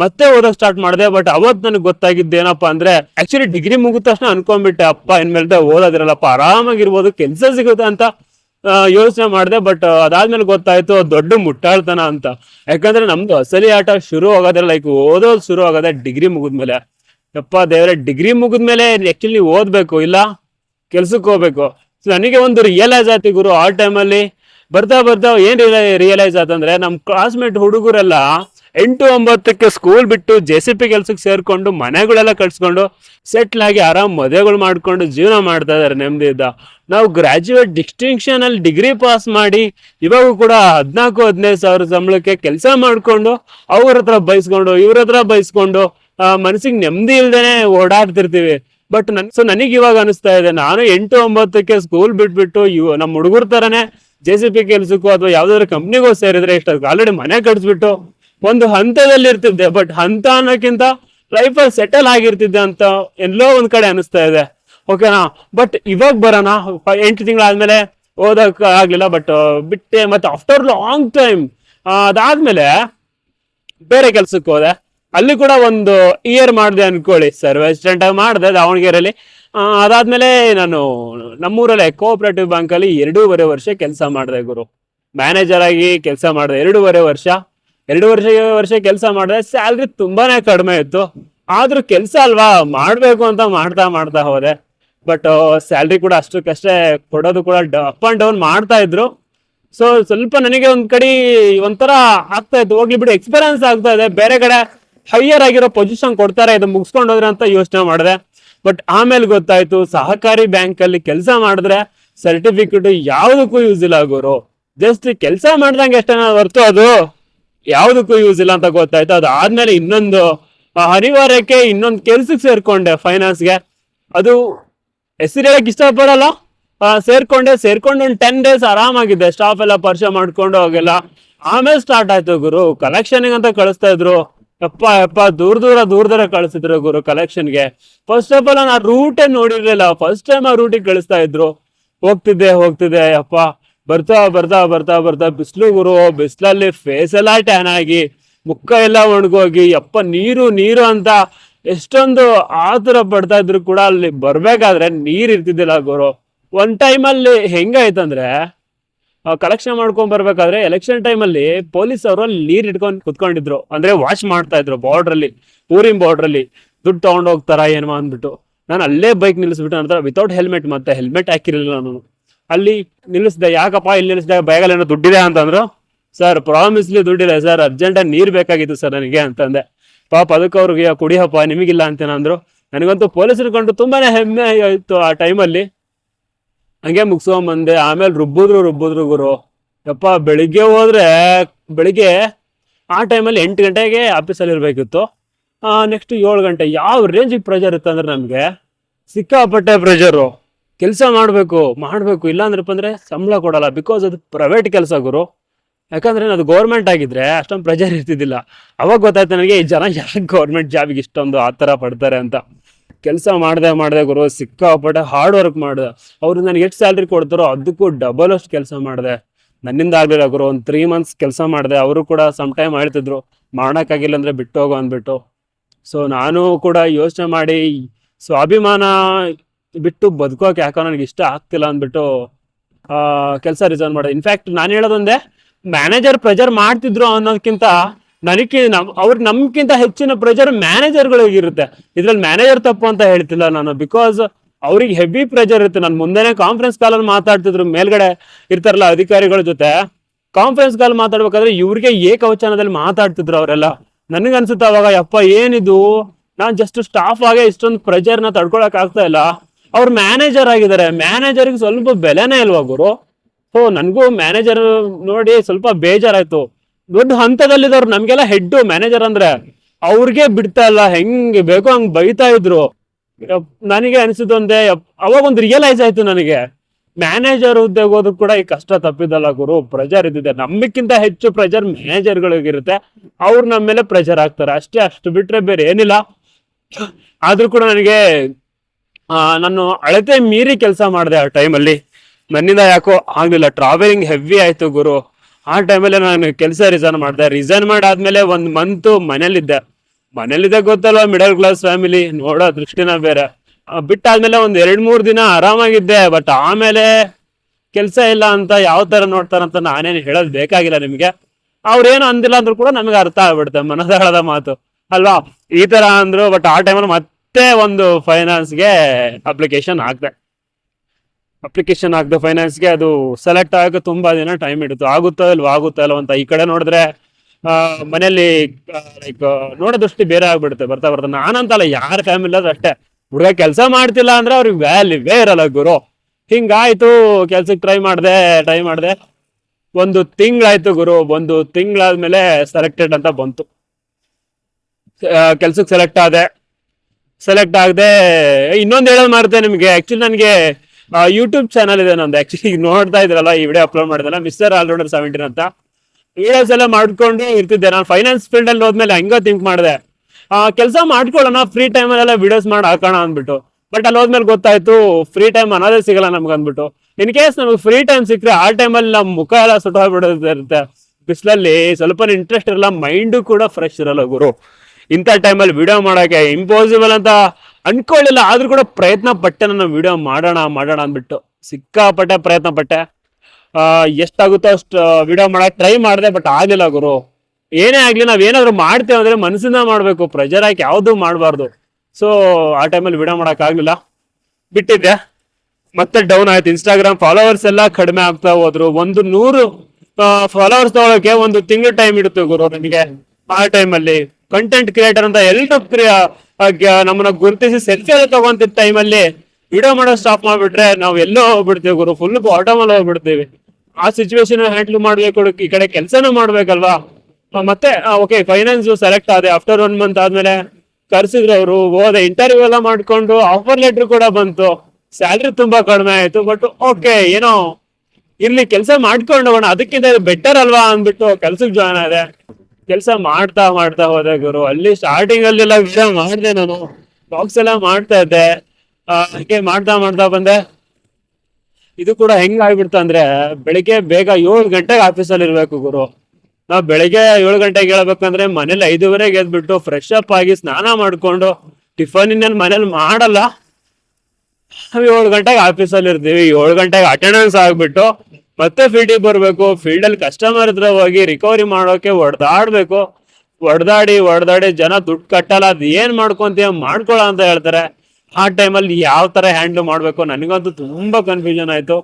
ಮತ್ತೆ ಓದಕ್ ಸ್ಟಾರ್ಟ್ ಮಾಡಿದೆ. ಬಟ್ ಅವತ್ ನನಗೆ ಗೊತ್ತಾಗಿದ್ದು ಏನಪ್ಪಾ ಅಂದ್ರೆ ಆಕ್ಚುಲಿ ಡಿಗ್ರಿ ಮುಗಿದ ತಕ್ಷಣ ಅನ್ಕೊಂಡ್ಬಿಟ್ಟೆ, ಅಪ್ಪ ಇನ್ಮೇಲೆ ಓದೋದಿರಲ್ಲಪ್ಪ, ಆರಾಮಾಗಿರ್ಬೋದು, ಕೆಲಸ ಸಿಗುತ್ತೆ ಅಂತ. ಯೋಚನೆ ಮಾಡಿದೆ ಬಟ್ ಅದಾದ್ಮೇಲೆ ಗೊತ್ತಾಯ್ತು ದೊಡ್ಡ ಮುಟ್ಟಾಳ್ತನ ಅಂತ. ಯಾಕಂದ್ರೆ ನಮ್ದು ಅಸಲಿ ಆಟ ಶುರು ಆಗೋದ್ರೆ ಲೈಕ್ ಓದೋದು ಶುರು ಆಗೋದೆ ಡಿಗ್ರಿ ಮುಗಿದ್ಮೇಲೆ. ಯಪ್ಪ ದೇವ್ರೆ ಡಿಗ್ರಿ ಮುಗಿದ್ಮೇಲೆ ಆಕ್ಚುಲಿ ಓದ್ಬೇಕು, ಇಲ್ಲ? ಕೆಲ್ಸಕ್ಕೆ ಹೋಗ್ಬೇಕು. ಸೊ ನನಗೆ ಒಂದು ರಿಯಲೈಸ್ ಆಯ್ತು ಗುರು, ಆ ಟೈಮಲ್ಲಿ ಬರ್ತಾ ಬರ್ತಾ ಏನ್ ರಿಯಲೈಸ್ ಆತಂದ್ರೆ ನಮ್ಮ ಕ್ಲಾಸ್ಮೇಟ್ ಹುಡುಗರೆಲ್ಲ ಎಂಟು ಒಂಬತ್ತಕ್ಕೆ ಸ್ಕೂಲ್ ಬಿಟ್ಟು ಜೆ ಸಿ ಪಿ ಕೆಲ್ಸಕ್ಕೆ ಸೇರಿಕೊಂಡು ಮನೆಗಳೆಲ್ಲ ಕಟ್ಸ್ಕೊಂಡು ಸೆಟ್ಲ್ ಆಗಿ ಆರಾಮ್ ಮದುವೆಗಳು ಮಾಡಿಕೊಂಡು ಜೀವನ ಮಾಡ್ತಾ ಇದಾರೆ ನೆಮ್ಮದಿಯಿಂದ. ನಾವು ಗ್ರ್ಯಾಜುಯೇಟ್ ಡಿಸ್ಟಿಂಕ್ಷನ್ ಅಲ್ಲಿ ಡಿಗ್ರಿ ಪಾಸ್ ಮಾಡಿ ಇವಾಗೂ ಕೂಡ ಹದಿನಾಲ್ಕು, ಹದಿನೈದು ಸಾವಿರ ಸಂಬಳಕ್ಕೆ ಕೆಲಸ ಮಾಡಿಕೊಂಡು ಅವ್ರ ಹತ್ರ ಬಯಸ್ಕೊಂಡು ಇವ್ರ ಹತ್ರ ಬೈಸ್ಕೊಂಡು ಮನಸ್ಸಿಗೆ ನೆಮ್ಮದಿ ಇಲ್ದೇನೆ ಓಡಾಡ್ತಿರ್ತೀವಿ. ಬಟ್ ನನ್ ಸೊ ನನಗೆ ಇವಾಗ ಅನಿಸ್ತಾ ಇದೆ, ನಾನು ಎಂಟು ಒಂಬತ್ತಕ್ಕೆ ಸ್ಕೂಲ್ ಬಿಟ್ಬಿಟ್ಟು ಇವ್ ನಮ್ಮ ಹುಡುಗರ ತರನೇ ಜೆ ಸಿ ಪಿ ಕೆಲಸಕ್ಕೂ ಅಥವಾ ಯಾವ್ದಾದ್ರು ಕಂಪ್ನಿಗೂ ಸೇರಿದ್ರೆ ಇಷ್ಟ ಆಲ್ರೆಡಿ ಮನೆ ಕಟ್ಸ್ಬಿಟ್ಟು ಒಂದು ಹಂತದಲ್ಲಿ ಇರ್ತಿದ್ದೆ ಬಟ್ ಹಂತ ಅನ್ನೋಕ್ಕಿಂತ ಲೈಫಲ್ಲಿ ಸೆಟಲ್ ಆಗಿರ್ತಿದ್ದೆ ಅಂತ ಎಲ್ಲೋ ಒಂದ್ ಕಡೆ ಅನಿಸ್ತಾ ಇದೆ. ಓಕೆನಾ ಬಟ್ ಇವಾಗ ಬರೋಣ? ಎಂಟು ತಿಂಗಳಾದ್ಮೇಲೆ ಓದಕ್ ಆಗ್ಲಿಲ್ಲ ಬಟ್ ಬಿಟ್ಟೆ, ಮತ್ತೆ ಆಫ್ಟರ್ ಲಾಂಗ್ ಟೈಮ್ ಅದಾದ್ಮೇಲೆ ಬೇರೆ ಕೆಲ್ಸಕ್ಕೆ ಹೋದೆ. ಅಲ್ಲಿ ಕೂಡ ಒಂದು ಇಯರ್ ಮಾಡಿದೆ ಅನ್ಕೊಳ್ಳಿ ಸರ್ವೆ ಅಸಿಸ್ಟೆಂಟ್ ಆಗಿ ಮಾಡಿದೆ ದಾವಣಗೆರೆಯಲ್ಲಿ ಅದಾದ್ಮೇಲೆ ನಾನು ನಮ್ಮೂರಲ್ಲೇ ಕೋಆಪರೇಟಿವ್ ಬ್ಯಾಂಕ್ ಅಲ್ಲಿ ಎರಡೂವರೆ ವರ್ಷ ಕೆಲಸ ಮಾಡಿದೆ ಗುರು. ಮ್ಯಾನೇಜರ್ ಆಗಿ ಕೆಲಸ ಮಾಡಿದೆ, ಎರಡೂವರೆ ವರ್ಷ. ಎರಡು ವರ್ಷ ವರ್ಷ ಕೆಲಸ ಮಾಡಿದ್ರೆ ಸ್ಯಾಲ್ರಿ ತುಂಬಾನೇ ಕಡಿಮೆ ಇತ್ತು. ಆದ್ರೂ ಕೆಲಸ ಅಲ್ವಾ? ಮಾಡಬೇಕು ಅಂತ ಮಾಡ್ತಾ ಮಾಡ್ತಾ ಹೋದೆ. ಬಟ್ ಸ್ಯಾಲ್ರಿ ಕೂಡ ಅಷ್ಟಕ್ಕಷ್ಟೇ ಕೊಡೋದು ಕೂಡ ಅಪ್ ಅಂಡ್ ಡೌನ್ ಮಾಡ್ತಾ ಇದ್ರು. ಸೊ ಸ್ವಲ್ಪ ನನಗೆ ಒಂದ್ ಕಡೆ ಒಂಥರ ಆಗ್ತಾ ಇತ್ತು. ಹೋಗ್ಲಿ ಬಿಡು ಎಕ್ಸ್ಪೀರಿಯನ್ಸ್ ಆಗ್ತಾ ಇದೆ. ಬೇರೆ ಕಡೆ ಹೈಯರ್ ಆಗಿರೋ ಪೊಸಿಷನ್ ಕೊಡ್ತಾರೆ, ಇದು ಮುಗಿಸ್ಕೊಂಡು ಹೋದ್ರೆ ಅಂತ ಯೋಚನೆ ಮಾಡಿದೆ. ಬಟ್ ಆಮೇಲೆ ಗೊತ್ತಾಯ್ತು, ಸಹಕಾರಿ ಬ್ಯಾಂಕ್ ಅಲ್ಲಿ ಕೆಲಸ ಮಾಡಿದ್ರೆ ಸರ್ಟಿಫಿಕೇಟ್ ಯಾವುದಕ್ಕೂ ಯೂಸ್ ಇಲ್ಲ ಗುರು. ಜಸ್ಟ್ ಕೆಲಸ ಮಾಡ್ದಂಗೆ ಎಷ್ಟೇ ಹೊರ್ತು ಅದು. ಯಾವ್ದಕ್ಕೂ ಯೂಸ್ ಇಲ್ಲ ಅಂತ ಗೊತ್ತಾಯ್ತು. ಅದಾದ್ಮೇಲೆ ಇನ್ನೊಂದು ಆ, ಅನಿವಾರ್ಯಕ್ಕೆ ಇನ್ನೊಂದು ಕೆಲ್ಸಕ್ಕೆ ಸೇರ್ಕೊಂಡೆ ಫೈನಾನ್ಸ್ಗೆ ಅದು ಹೆಸರು ಹೇಳಕ್ ಇಷ್ಟಪಡಲ್ಲ. ಆ, ಸೇರ್ಕೊಂಡೆ ಸೇರ್ಕೊಂಡು ಒಂದು ಟೆನ್ ಡೇಸ್ ಆರಾಮಾಗಿದ್ದೆ. ಸ್ಟಾಫ್ ಎಲ್ಲ ಪರಿಚಯ ಮಾಡ್ಕೊಂಡು ಹೋಗಿಲ್ಲ. ಆಮೇಲೆ ಸ್ಟಾರ್ಟ್ ಆಯ್ತು ಗುರು. ಕಲೆಕ್ಷನ್ ಅಂತ ಕಳಿಸ್ತಾ ಇದ್ರು. ಯಪ್ಪ ಯಪ್ಪ ದೂರ ದೂರ ದೂರ ದೂರ ಕಳಿಸಿದ್ರು ಗುರು ಕಲೆಕ್ಷನ್ಗೆ ಫಸ್ಟ್ ಆಫ್ ಆಲ್ ನಾನು ರೂಟೇ ನೋಡಿರ್ಲಿಲ್ಲ. ಫಸ್ಟ್ ಟೈಮ್ ಆ ರೂಟಿಗೆ ಕಳಿಸ್ತಾ ಇದ್ರು. ಹೋಗ್ತಿದ್ದೆ ಹೋಗ್ತಿದ್ದೆ ಯಪ್ಪ. ಬರ್ತಾ ಬರ್ತಾ ಬರ್ತಾ ಬರ್ತಾ ಬಿಸಿಲು ಗುರು, ಬಿಸಿಲಲ್ಲಿ ಫೇಸ್ ಎಲ್ಲ ಟ್ಯಾನ್ ಆಗಿ ಮುಖ ಎಲ್ಲ ಒಣಗೋಗಿ ಅಪ್ಪ ನೀರು ನೀರು ಅಂತ ಎಷ್ಟೊಂದು ಆತುರ ಪಡ್ತಾ ಇದ್ರು ಕೂಡ ಅಲ್ಲಿ ಬರ್ಬೇಕಾದ್ರೆ ನೀರ್ ಇರ್ತಿದ್ದಿಲ್ಲ ಗುರು. ಒಂದ್ ಟೈಮಲ್ಲಿ ಹೆಂಗಾಯ್ತಂದ್ರೆ ಕಲೆಕ್ಷನ್ ಮಾಡ್ಕೊಂಡ್ ಬರ್ಬೇಕಾದ್ರೆ ಎಲೆಕ್ಷನ್ ಟೈಮಲ್ಲಿ ಪೊಲೀಸ್ ಅವರು ಅಲ್ಲಿ ನೀರ್ ಇಟ್ಕೊಂಡ್ ಕುತ್ಕೊಂಡಿದ್ರು. ಅಂದ್ರೆ ವಾಶ್ ಮಾಡ್ತಾ ಇದ್ರು ಬಾರ್ಡರ್ ಅಲ್ಲಿ, ಊರಿನ ಬಾರ್ಡರ್ ಅಲ್ಲಿ. ದುಡ್ಡು ತಗೊಂಡ್ ಹೋಗ್ತಾರ ಏನೋ ಅಂದ್ಬಿಟ್ಟು. ನಾನು ಅಲ್ಲೇ ಬೈಕ್ ನಿಲ್ಲಿಸ್ಬಿಟ್ಟು ನಂತರ ವಿತೌಟ್ ಹೆಲ್ಮೆಟ್ ಮತ್ತೆ ಹೆಲ್ಮೆಟ್ ಹಾಕಿರಲಿಲ್ಲ ನಾನು. ಅಲ್ಲಿ ನಿಲ್ಲಿಸ್ದೆ ಯಾಕಪ್ಪ ಇಲ್ಲಿ ನಿಲ್ಲಿಸಿದಾಗ ಬ್ಯಾಗಲ್ಲಿ ಏನೋ ದುಡ್ಡಿದೆ ಅಂತಂದ್ರು, ಸರ್ ಪ್ರಾಮಿಸ್ಲಿ ದುಡ್ಡಿಲ್ಲ, ಸರ್ ಅರ್ಜೆಂಟಾಗಿ ನೀರು ಬೇಕಾಗಿತ್ತು ಸರ್ ನನಗೆ, ಅಂತಂದೆ. ಪಾಪ ಅದಕ್ಕೆ ಅವ್ರಿಗೆ ಕುಡಿಯಪ್ಪ, ನಿಮಗಿಲ್ಲ ಅಂತೇನಂದ್ರು ನನಗಂತೂ ಪೊಲೀಸರು ಕಂಡು ತುಂಬಾನೇ ಹೆಮ್ಮೆ ಆಯ್ತು ಆ ಟೈಮಲ್ಲಿ ಹಂಗೆ ಮುಗಿಸ್ಕೊಂಬಂದೆ, ಆಮೇಲೆ ರುಬ್ಬಿದ್ರು ರುಬ್ಬಿದ್ರು ಗುರು. ಯಪ್ಪ, ಬೆಳಿಗ್ಗೆ ಹೋದ್ರೆ, ಬೆಳಿಗ್ಗೆ ಆ ಟೈಮಲ್ಲಿ ಎಂಟು ಗಂಟೆಗೆ ಆಫೀಸಲ್ಲಿ ಇರಬೇಕಿತ್ತು. ನೆಕ್ಸ್ಟ್ ಏಳು ಗಂಟೆ, ಯಾವ ರೇಂಜಿಗೆ ಪ್ರೆಷರ್ ಇತ್ತಂದ್ರೆ ನಮಗೆ? ಸಿಕ್ಕಾಪಟ್ಟೆ ಪ್ರೆಷರು ಕೆಲಸ ಮಾಡಬೇಕು ಮಾಡಬೇಕು, ಇಲ್ಲಾಂದ್ರಪ್ಪ ಅಂದ್ರೆ ಸಂಬಳ ಕೊಡಲ್ಲ. ಬಿಕಾಸ್ ಅದು ಪ್ರೈವೇಟ್ ಕೆಲಸ ಗುರು. ಯಾಕಂದ್ರೆ ಅದು ಗೌರ್ಮೆಂಟ್ ಆಗಿದ್ರೆ ಅಷ್ಟೊಂದು ಪ್ರೆಜರ್ ಇರ್ತಿದ್ದಿಲ್ಲ. ಅವಾಗ ಗೊತ್ತಾಯ್ತು ನನಗೆ, ಈ ಜನ ಯಾಕೆ ಗೌರ್ಮೆಂಟ್ ಜಾಬಿಗೆ ಇಷ್ಟೊಂದು ಆ ಥರ ಪಡ್ತಾರೆ ಅಂತ. ಕೆಲಸ ಮಾಡ್ದೆ ಮಾಡ್ದೆ ಗುರು, ಸಿಕ್ಕಾಪಟ್ಟೆ ಹಾರ್ಡ್ ವರ್ಕ್ ಮಾಡಿದೆ. ಅವ್ರು ನನಗೆ ಎಷ್ಟು ಸ್ಯಾಲ್ರಿ ಕೊಡ್ತಾರೋ ಅದಕ್ಕೂ ಡಬಲ್ ಅಷ್ಟು ಕೆಲಸ ಮಾಡಿದೆ. ನನ್ನಿಂದ ಆಗಲಿಲ್ಲ ಗುರು, ಒಂದು ತ್ರೀ ಮಂತ್ಸ್ ಕೆಲಸ ಮಾಡಿದೆ. ಅವರು ಕೂಡ ಸಮ್ ಟೈಮ್ ಹೇಳ್ತಿದ್ರು ಮಾಡೋಕ್ಕಾಗಿಲ್ಲ ಅಂದ್ರೆ ಬಿಟ್ಟು ಹೋಗೋ ಅಂದ್ಬಿಟ್ಟು. ಸೊ ನಾನು ಕೂಡ ಯೋಚನೆ ಮಾಡಿ, ಸ್ವಾಭಿಮಾನ ಬಿಟ್ಟು ಬದುಕೋಕೆ ಯಾಕೋ ನನಗೆ ಇಷ್ಟ ಆಗ್ತಿಲ್ಲ ಅಂದ್ಬಿಟ್ಟು ಕೆಲಸ ರಿಸೈನ್ ಮಾಡಿದೆ. ಇನ್ಫ್ಯಾಕ್ಟ್ ನಾನು ಹೇಳೋದೊಂದೇ ಮ್ಯಾನೇಜರ್ ಪ್ರೆಜರ್ ಮಾಡ್ತಿದ್ರು ಅನ್ನೋದಕ್ಕಿಂತ ನನಗೆ ನಮ್, ಅವ್ರ ನಮ್ಗಿಂತ ಹೆಚ್ಚಿನ ಪ್ರೆಜರ್ ಮ್ಯಾನೇಜರ್ಗಳಿಗಿರುತ್ತೆ ಇದ್ರಲ್ಲಿ ಮ್ಯಾನೇಜರ್ ತಪ್ಪು ಅಂತ ಹೇಳ್ತಿಲ್ಲ ನಾನು ಬಿಕಾಸ್ ಅವ್ರಿಗೆ ಹೆವಿ ಪ್ರೆಜರ್ ಇರುತ್ತೆ. ನಾನು ಮುಂದೆನೆ ಕಾನ್ಫರೆನ್ಸ್ ಕಾಲಲ್ಲಿ ಮಾತಾಡ್ತಿದ್ರು, ಮೇಲ್ಗಡೆ ಇರ್ತಾರಲ್ಲ ಅಧಿಕಾರಿಗಳ ಜೊತೆ. ಕಾನ್ಫರೆನ್ಸ್ ಕಾಲ್ ಮಾತಾಡ್ಬೇಕಾದ್ರೆ ಇವ್ರಿಗೆ ಏಕವಚನದಲ್ಲಿ ಮಾತಾಡ್ತಿದ್ರು ಅವರೆಲ್ಲ. ನನಗೆ ಅನ್ಸುತ್ತೆ ಅವಾಗ, ಯಪ್ಪ ಏನಿದು? ನಾನು ಜಸ್ಟ್ ಸ್ಟಾಫ್ ಆಗೇ ಇಷ್ಟೊಂದು ಪ್ರೆಜರ್ನ ತಡ್ಕೊಳಕ್ ಆಗ್ತಾ ಇಲ್ಲ. ಅವ್ರು ಮ್ಯಾನೇಜರ್ ಆಗಿದ್ದಾರೆ. ಮ್ಯಾನೇಜರ್ಗೆ ಸ್ವಲ್ಪ ಬೆಲೆನೇ ಇಲ್ವಾ ಗುರು? ಸೊ ನನಗೂ ಮ್ಯಾನೇಜರ್ ನೋಡಿ ಸ್ವಲ್ಪ ಬೇಜಾರಾಯ್ತು. ದೊಡ್ಡ ಹಂತದಲ್ಲಿದ್ದವ್ರು ನಮ್ಗೆಲ್ಲ ಹೆಡ್ ಮ್ಯಾನೇಜರ್ ಅಂದ್ರೆ ಅವ್ರಿಗೆ ಬಿಡ್ತಾ ಇಲ್ಲ. ಹೆಂಗೆ ಬೇಕೋ ಹಂಗ್ ಬೈತಾ ಇದ್ರು. ನನಗೆ ಅನಿಸಿದೊಂದೇ ಅವಾಗ ಒಂದು ರಿಯಲೈಸ್ ಆಯ್ತು ನನಗೆ. ಮ್ಯಾನೇಜರ್ ಉದ್ಯೋಗ ಹೋದ್ರು ಕೂಡ ಈ ಕಷ್ಟ ತಪ್ಪಿದಲ್ಲ ಗುರು. ಪ್ರೆಜರ್ ಇದ್ದಿದೆ. ನಮ್ಮಕ್ಕಿಂತ ಹೆಚ್ಚು ಪ್ರೆಜರ್ ಮ್ಯಾನೇಜರ್ಗಳಿಗಿರುತ್ತೆ ಅವ್ರು ನಮ್ಮ ಮೇಲೆ ಪ್ರೆಜರ್ ಆಗ್ತಾರೆ ಅಷ್ಟೇ, ಅಷ್ಟು ಬಿಟ್ರೆ ಬೇರೆ ಏನಿಲ್ಲ. ಆದ್ರೂ ಕೂಡ ನನಗೆ ನಾನು ಅಳತೆ ಮೀರಿ ಕೆಲಸ ಮಾಡಿದೆ ಆ ಟೈಮಲ್ಲಿ ನನ್ನಿಂದ ಯಾಕೋ ಆಗಲಿಲ್ಲ. ಟ್ರಾವೆಲಿಂಗ್ ಹೆವಿ ಆಯ್ತು ಗುರು. ಆ ಟೈಮಲ್ಲಿ ನಾನು ಕೆಲಸ ರಿಸೈನ್ ಮಾಡಿದೆ. ರಿಸೈನ್ ಮಾಡಾದ್ಮೇಲೆ ಒಂದು ಮಂತ್ ಮನೇಲಿದ್ದೆ ಮನೇಲಿದ್ದೆ ಗೊತ್ತಲ್ವಾ? ಮಿಡಲ್ ಕ್ಲಾಸ್ ಫ್ಯಾಮಿಲಿ ನೋಡೋ ದೃಷ್ಟಿನ ಬೇರೆ. ಬಿಟ್ಟಾದ್ಮೇಲೆ ಒಂದು ಎರಡು ಮೂರು ದಿನ ಆರಾಮಾಗಿದ್ದೆ. ಬಟ್ ಆಮೇಲೆ ಕೆಲಸ ಇಲ್ಲ ಅಂತ ಯಾವ ತರ ನೋಡ್ತಾರಂತ ನಾನೇನು ಹೇಳೋದು ಬೇಕಾಗಿಲ್ಲ ನಿಮಗೆ. ಅವ್ರೇನು ಅಂದಿಲ್ಲ ಅಂದ್ರೂ ಕೂಡ ನಮಗೆ ಅರ್ಥ ಆಗ್ಬಿಡುತ್ತೆ. ಮನದಾಳದ ಮಾತು. ಅಲ್ವಾ? ಈ ತರ ಅಂದ್ರು ಬಟ್ ಆ ಟೈಮಲ್ಲಿ ಮತ್ತೆ ಒಂದು ಫೈನಾನ್ಸ್ಗೆ ಅಪ್ಲಿಕೇಶನ್ ಹಾಕಿದೆ. ಅಪ್ಲಿಕೇಶನ್ ಹಾಕ್ದೆ ಫೈನಾನ್ಸ್ಗೆ ಅದು ಸೆಲೆಕ್ಟ್ ಆಗಕ್ಕೆ ತುಂಬಾ ದಿನ ಟೈಮ್ ಇಡುತ್ತೆ ಆಗುತ್ತೋ ಇಲ್ವೋ ಆಗುತ್ತೋ ಇಲ್ವೋ ಅಂತ ಈ ಕಡೆ ನೋಡಿದ್ರೆ ಮನೆಯಲ್ಲಿ ಲೈಕ್ ನೋಡೋ ದೃಷ್ಟಿ ಬೇರೆ ಆಗ್ಬಿಡುತ್ತೆ. ಬರ್ತಾ ಬರ್ತಾ ನಾನಂತಲ್ಲ ಯಾರ ಫ್ಯಾಮಿಲಿ ಅದು ಅಷ್ಟೇ. ಹುಡುಗ ಕೆಲಸ ಮಾಡ್ತಿಲ್ಲ ಅಂದ್ರೆ ಅವ್ರಿಗೆ ವ್ಯಾಲ್ಯೂವೇ ಇರಲ್ಲ ಗುರು. ಹಿಂಗಾಯ್ತು ಕೆಲ್ಸಕ್ಕೆ ಟ್ರೈ ಮಾಡಿದೆ ಟ್ರೈ ಮಾಡಿದೆ. ಒಂದು ತಿಂಗಳಾಯ್ತು ಗುರು. ಒಂದು ತಿಂಗಳಾದ್ಮೇಲೆ ಸೆಲೆಕ್ಟೆಡ್ ಅಂತ ಬಂತು. ಕೆಲ್ಸಕ್ಕೆ ಸೆಲೆಕ್ಟ್ ಆದೆ. ಸೆಲೆಕ್ಟ್ ಆಗದೆ ಇನ್ನೊಂದು ಹೇಳೋದು ಮಾಡುತ್ತೆ ನಿಮಗೆ. ಆ್ಯಕ್ಚುಲಿ ನನಗೆ ಯೂಟ್ಯೂಬ್ ಚಾನಲ್ ಇದೆ ನಂದು. ಆಕ್ಚುಲಿ (laughs) ನೋಡ್ತಾ ಇದ್ರಲ್ಲ, ಈ ವಿಡಿಯೋ ಅಪ್ಲೋಡ್ ಮಾಡಿದಲ್ಲ ಮಿಸ್ಟರ್ ಆಲ್ರೌಂಡರ್ ಸೆವೆಂಟೀನ್ ಅಂತ. ವೀಡಿಯೋಸ್ ಎಲ್ಲ ಮಾಡ್ಕೊಂಡು ಇರ್ತಿದ್ದೆ. ನಾನು ಫೈನಾನ್ಸ್ ಫೀಲ್ಡ್ ಅಲ್ಲಿ ಹೋದ್ಮೇಲೆ ಹೆಂಗೋ ಥಿಂಕ್ ಮಾಡಿದೆ. ಕೆಲಸ ಮಾಡ್ಕೊಳ್ಳೋಣ ಫ್ರೀ ಟೈಮಲ್ಲೆಲ್ಲ ವಿಡಿಯೋಸ್ ಮಾಡಿ ಹಾಕೋಣ ಅಂದ್ಬಿಟ್ಟು. ಬಟ್ ಅಲ್ಲಿ ಹೋದ್ಮೇಲೆ ಗೊತ್ತಾಯ್ತು ಫ್ರೀ ಟೈಮ್ ಅನ್ನೋದೇ ಸಿಗಲ್ಲ ನಮ್ಗೆ ಅಂದ್ಬಿಟ್ಟು. ಇನ್ ಕೇಸ್ ನಮಗೆ ಫ್ರೀ ಟೈಮ್ ಸಿಕ್ಕರೆ, ಆ ಟೈಮಲ್ಲಿ ನಮ್ಮ ಮುಖ ಎಲ್ಲ ಸುಟ್ಟೋಗ್ಬಿಡುತ್ತೆ ಬಿಸಿಲಲ್ಲಿ ಸ್ವಲ್ಪ ಇಂಟ್ರೆಸ್ಟ್ ಇರಲ್ಲ ಮೈಂಡು ಕೂಡ ಫ್ರೆಶ್ ಇರಲ್ಲ ಗುರು. ಇಂಥ ಟೈಮಲ್ಲಿ ವಿಡಿಯೋ ಮಾಡೋಕ್ಕೆ ಇಂಪಾಸಿಬಲ್ ಅಂತ ಅಂದ್ಕೊಳ್ಳಿಲ್ಲ ಆದರೂ ಕೂಡ ಪ್ರಯತ್ನ ಪಟ್ಟೆ ನಾನು ವಿಡಿಯೋ ಮಾಡೋಣ ಮಾಡೋಣ ಅಂದ್ಬಿಟ್ಟು. ಸಿಕ್ಕಾಪಟ್ಟೆ ಪ್ರಯತ್ನ ಪಟ್ಟೆ. ಎಷ್ಟಾಗುತ್ತೋ ಅಷ್ಟು ವಿಡಿಯೋ ಮಾಡೋಕೆ ಟ್ರೈ ಮಾಡಿದೆ ಬಟ್ ಆಗಲಿಲ್ಲ ಗುರು. ಏನೇ ಆಗಲಿ, ನಾವು ಏನಾದರೂ ಮಾಡ್ತೇವೆ ಅಂದರೆ ಮನಸ್ಸಿಂದ ಮಾಡಬೇಕು. ಪ್ರೆಜರ್ ಹಾಕಿ ಯಾವುದೂ ಮಾಡಬಾರ್ದು. ಸೊ ಆ ಟೈಮಲ್ಲಿ ವಿಡಿಯೋ ಮಾಡೋಕ್ಕಾಗಲಿಲ್ಲ ಬಿಟ್ಟಿದ್ದೆ. ಮತ್ತೆ ಡೌನ್ ಆಯ್ತು. ಇನ್ಸ್ಟಾಗ್ರಾಮ್ ಫಾಲೋವರ್ಸ್ ಎಲ್ಲ ಕಡಿಮೆ ಆಗ್ತಾ ಹೋದ್ರು. ಒಂದು ನೂರು ಫಾಲೋವರ್ಸ್ ತಗೊಳಕ್ಕೆ ಒಂದು ತಿಂಗಳು ಟೈಮ್ ಇಡುತ್ತೆ ಗುರು ನನಗೆ ಆ ಅಲ್ಲಿ ಕಂಟೆಂಟ್ ಕ್ರಿಯೇಟರ್ ಅಂತ ಎಲ್ಲರೂ ನಮ್ಮನ್ನ ಗುರುತಿಸಿ ಸೆಲ್ಫಿ ಎಲ್ಲ ತಗೊಂತಿದ್ದ ಟೈಮಲ್ಲಿ ವಿಡಿಯೋ ಮಾಡೋ ಸ್ಟಾಪ್ ಮಾಡ್ಬಿಟ್ರೆ ನಾವು ಎಲ್ಲೋ ಹೋಗ್ಬಿಡ್ತೀವಿ ಗುರು ಫುಲ್ ಬಾಟಮಲ್ಲಿ ಹೋಗ್ಬಿಡ್ತೀವಿ. ಆ ಸಿಚುವೇಶನ್ ಹ್ಯಾಂಡಲ್ ಮಾಡ್ಬೇಕು, ಈ ಕಡೆ ಕೆಲಸನೂ ಮಾಡ್ಬೇಕಲ್ವಾ? ಮತ್ತೆ ಓಕೆ ಫೈನಾನ್ಸ್ ಸೆಲೆಕ್ಟ್ ಆದ್ರೆ ಆಫ್ಟರ್ ಒನ್ ಮಂತ್ ಆದ್ಮೇಲೆ ಕರ್ಸಿದ್ರು ಅವರು, ಹೋದೆ. ಇಂಟರ್ವ್ಯೂ ಎಲ್ಲ ಮಾಡ್ಕೊಂಡು ಆಫರ್ ಲೆಟರ್ ಕೂಡ ಬಂತು. ಸ್ಯಾಲ್ರಿ ತುಂಬಾ ಕಡಿಮೆ ಆಯ್ತು ಬಟ್ ಓಕೆ ಏನೋ ಇರ್ಲಿ ಕೆಲಸ ಮಾಡ್ಕೊಂಡು ಅದಕ್ಕಿಂತ ಬೆಟರ್ ಅಲ್ವಾ ಅಂದ್ಬಿಟ್ಟು ಕೆಲ್ಸಕ್ಕೆ ಜಾಯ್ನ್ ಆದೆ. ಕೆಲಸ ಮಾಡ್ತಾ ಮಾಡ್ತಾ ಹೋದೆ ಗುರು. ಅಲ್ಲಿ ಸ್ಟಾರ್ಟಿಂಗ್ ಎಲ್ಲ ವಿಡಿಯೋ ಮಾಡಿದೆ ನಾನು. ಬಾಕ್ಸ್ ಎಲ್ಲ ಮಾಡ್ತಾ ಇದ್ದೆ. ಹಾಗೆ ಮಾಡ್ತಾ ಮಾಡ್ತಾ ಬಂದೆ. ಇದು ಕೂಡ ಹೆಂಗ್ ಆಗ್ಬಿಡ್ತು ಅಂದ್ರೆ ಬೆಳಿಗ್ಗೆ ಬೇಗ ಏಳು ಗಂಟೆಗೆ ಆಫೀಸಲ್ಲಿ ಇರ್ಬೇಕು ಗುರು. ನಾವು ಬೆಳಿಗ್ಗೆ ಏಳು ಗಂಟೆಗೆ ಹೇಳ್ಬೇಕಂದ್ರೆ ಮನೇಲಿ ಐದುವರೆಗೆ ಎದ್ಬಿಟ್ಟು ಫ್ರೆಶ್ ಅಪ್ ಆಗಿ ಸ್ನಾನ ಮಾಡ್ಕೊಂಡು ಟಿಫನ್ ಇನ್ನೇನು ಮನೇಲಿ ಮಾಡಲ್ಲ. ಏಳು ಗಂಟೆಗೆ ಆಫೀಸಲ್ಲಿ ಇರ್ತೀವಿ. ಏಳು ಗಂಟೆಗೆ ಅಟೆಂಡೆನ್ಸ್ ಆಗ್ಬಿಟ್ಟು ಮತ್ತೆ ಫೀಲ್ಡಿಗೆ ಬರಬೇಕು ಫೀಲ್ಡಲ್ಲಿ ಕಸ್ಟಮರ್ ಹತ್ರ ಹೋಗಿ ರಿಕವರಿ ಮಾಡೋಕೆ ಹೊಡೆದಾಡ್ಬೇಕು ಹೊಡೆದಾಡಿ ಹೊಡೆದಾಡಿ ಜನ ದುಡ್ಡು ಕಟ್ಟಲ್ಲ, ಅದು ಏನ್ ಮಾಡ್ಕೊಂತೀಯ ಮಾಡ್ಕೊಳ ಅಂತ ಹೇಳ್ತಾರೆ. ಆ ಟೈಮಲ್ಲಿ ಯಾವ ತರ ಹ್ಯಾಂಡಲ್ ಮಾಡಬೇಕು ನನಗಂತೂ ತುಂಬಾ ಕನ್ಫ್ಯೂಷನ್ ಆಯಿತು.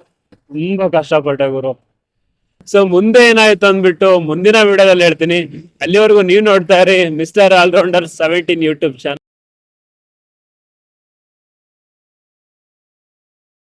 ತುಂಬಾ ಕಷ್ಟಪಟ್ಟೆ ಗುರು. ಸೊ ಮುಂದೆ ಏನಾಯ್ತು ಅಂದ್ಬಿಟ್ಟು ಮುಂದಿನ ವಿಡಿಯೋದಲ್ಲಿ ಹೇಳ್ತೀನಿ. ಅಲ್ಲಿವರೆಗೂ ನೀವು ನೋಡ್ತಾ ಇರಿ mister allrounder seventeen YouTube channel